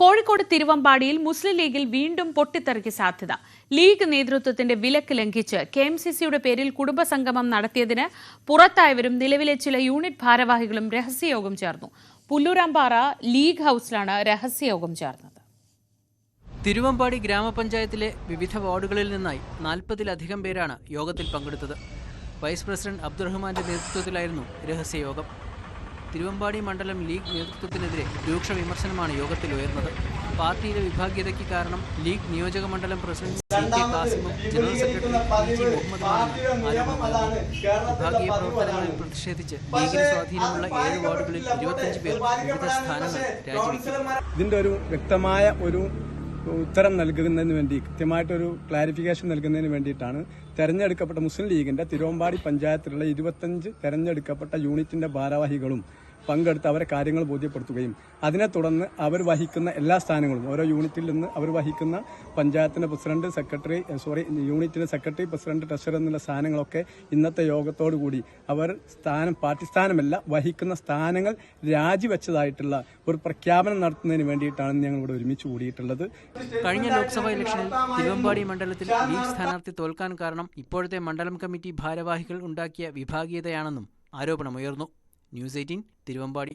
കോഴിക്കോട് തിരുവമ്പാടിയിൽ മുസ്ലിം ലീഗിൽ വീണ്ടും പൊട്ടിത്തെറിക്ക് സാധ്യത. ലീഗ് നേതൃത്വത്തിന്റെ വിലക്ക് ലംഘിച്ച് കെ എം സി സിയുടെ പേരിൽ കുടുംബസംഗമം നടത്തിയതിന് പുറത്തായവരും നിലവിലെ ചില യൂണിറ്റ് ഭാരവാഹികളും രഹസ്യയോഗം ചേർന്നു. പുല്ലൂരാമ്പാറ ലീഗ് ഹൌസിലാണ് രഹസ്യയോഗം ചേർന്നത്. തിരുവമ്പാടി ഗ്രാമപഞ്ചായത്തിലെ വിവിധ വാർഡുകളിൽ നിന്നായി നാൽപ്പതിലധികം പേരാണ് യോഗത്തിൽ പങ്കെടുത്തത്. വൈസ് പ്രസിഡന്റ് അബ്ദുറഹ്മാന്റെ നേതൃത്വത്തിലായിരുന്നു രഹസ്യയോഗം. തിരുവമ്പാടി മണ്ഡലം ലീഗ് നേതൃത്വത്തിനെതിരെ രൂക്ഷ വിമർശനമാണ് യോഗത്തിൽ ഉയർന്നത്. പാർട്ടിയിലെ വിഭാഗീയതയ്ക്ക് കാരണം ലീഗ് നിയോജക മണ്ഡലം പ്രസിഡന്റ് സി കെ കാസിമും ജനറൽ സെക്രട്ടറി ജി ആരോപണമുയർന്നു വിഭാഗീയ പ്രവർത്തനങ്ങളിൽ പ്രതിഷേധിച്ച് ലീഗിന് സ്വാധീനമുള്ള ഏഴ് വാർഡുകളിൽ ഇരുപത്തിയഞ്ച് പേർ വിവിധ സ്ഥാനങ്ങൾ രാജിവെക്കും. ഇതിന്റെ ഒരു വ്യക്തമായ ഒരു ഉത്തരം നൽകുന്നതിന് വേണ്ടി കൃത്യമായിട്ടൊരു ക്ലാരിഫിക്കേഷൻ നൽകുന്നതിന് വേണ്ടിയിട്ടാണ് തെരഞ്ഞെടുക്കപ്പെട്ട മുസ്ലിം ലീഗിന്റെ തിരുവമ്പാടി പഞ്ചായത്തിലുള്ള ഇരുപത്തഞ്ച് തെരഞ്ഞെടുക്കപ്പെട്ട യൂണിറ്റിന്റെ ഭാരവാഹികളും പങ്കെടുത്ത് അവരെ കാര്യങ്ങൾ ബോധ്യപ്പെടുത്തുകയും അതിനെ തുടർന്ന് അവർ വഹിക്കുന്ന എല്ലാ സ്ഥാനങ്ങളും ഓരോ യൂണിറ്റിൽ നിന്ന് അവർ വഹിക്കുന്ന പഞ്ചായത്തിന്റെ പ്രസിഡന്റ് സെക്രട്ടറി സോറി യൂണിറ്റിന്റെ സെക്രട്ടറി പ്രസിഡന്റ് ട്രഷറർ എന്നുള്ള സ്ഥാനങ്ങളൊക്കെ ഇന്നത്തെ യോഗത്തോടു കൂടി അവർ സ്ഥാനം പാർട്ടി സ്ഥാനമല്ല വഹിക്കുന്ന സ്ഥാനങ്ങൾ രാജിവെച്ചതായിട്ടുള്ള ഒരു പ്രഖ്യാപനം നടത്തുന്നതിന് വേണ്ടിയിട്ടാണ് ഞങ്ങൾ ഇവിടെ ഒരുമിച്ച് കൂടിയിട്ടുള്ളത്. കഴിഞ്ഞ ലോക്സഭാ ഇലക്ഷനിൽ തിരുവമ്പാടി മണ്ഡലത്തിൽ ലീഗ് സ്ഥാനാർത്ഥി തോൽക്കാൻ കാരണം ഇപ്പോഴത്തെ മണ്ഡലം കമ്മിറ്റി ഭാരവാഹികൾ ഉണ്ടാക്കിയ വിഭാഗീയതയാണെന്നും ആരോപണമുയർന്നു. News eighteen Thiruvambady